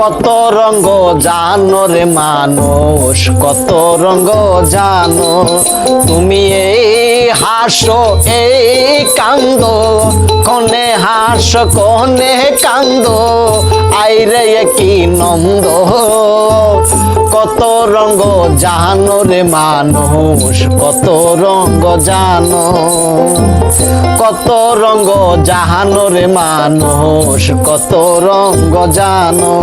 কত রঙ্গ জানো রে মানুষ, কত রঙ্গ জানো। তুমি এই হাসো, এই কান্দ, কনে হাস, কনে কান্দ, আইরে কি নন্দ। রঙ্গ জানো রে মানুষ, কত রঙ্গ জানো। কত রঙ্গ জাহানো রে মানুষ, কত রঙ্গ জানো।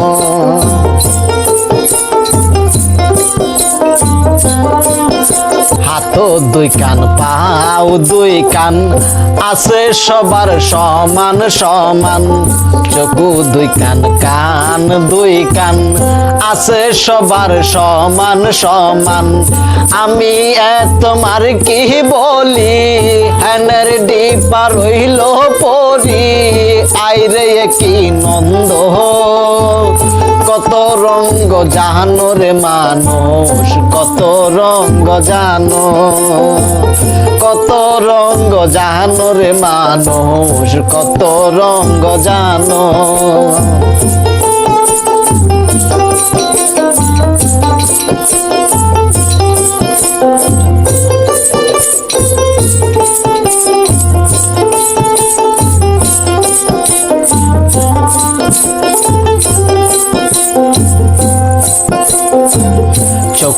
হাত দুই কান পাও, দুই কান আছে সবার সমান সমান। চকু দুই কান কান দুই কান আছে সবার সমান সমান। আমি তোমার কি বলি? হ্যানের ডিপা রইল পরি। আইরে কি নন্দ কত রঙ্গ জানো রে মানুষ, কত রঙ্গ জানো কত রঙ্গ জানো রে মানুষ, কত রঙ্গ জানো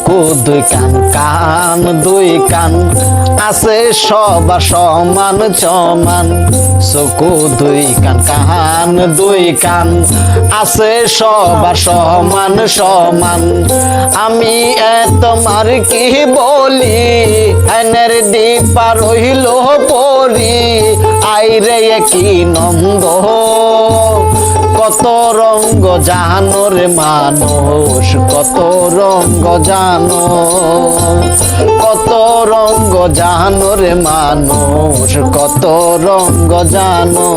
চকু দুই কান কান, দুই কান। আছে সবার সমান সমান। চকু দুই কান কান দুই কান। আছে সবার সমান সমান। আমি তোমার কি বলি? এনের ডিপা রইল পরি। আইরে কি নন্দ কত রঙ্গ জানো রে মানুষ, কত রঙ্গ জানো? কত রঙ্গ জানো রে মানুষ, কত রঙ্গ জানো?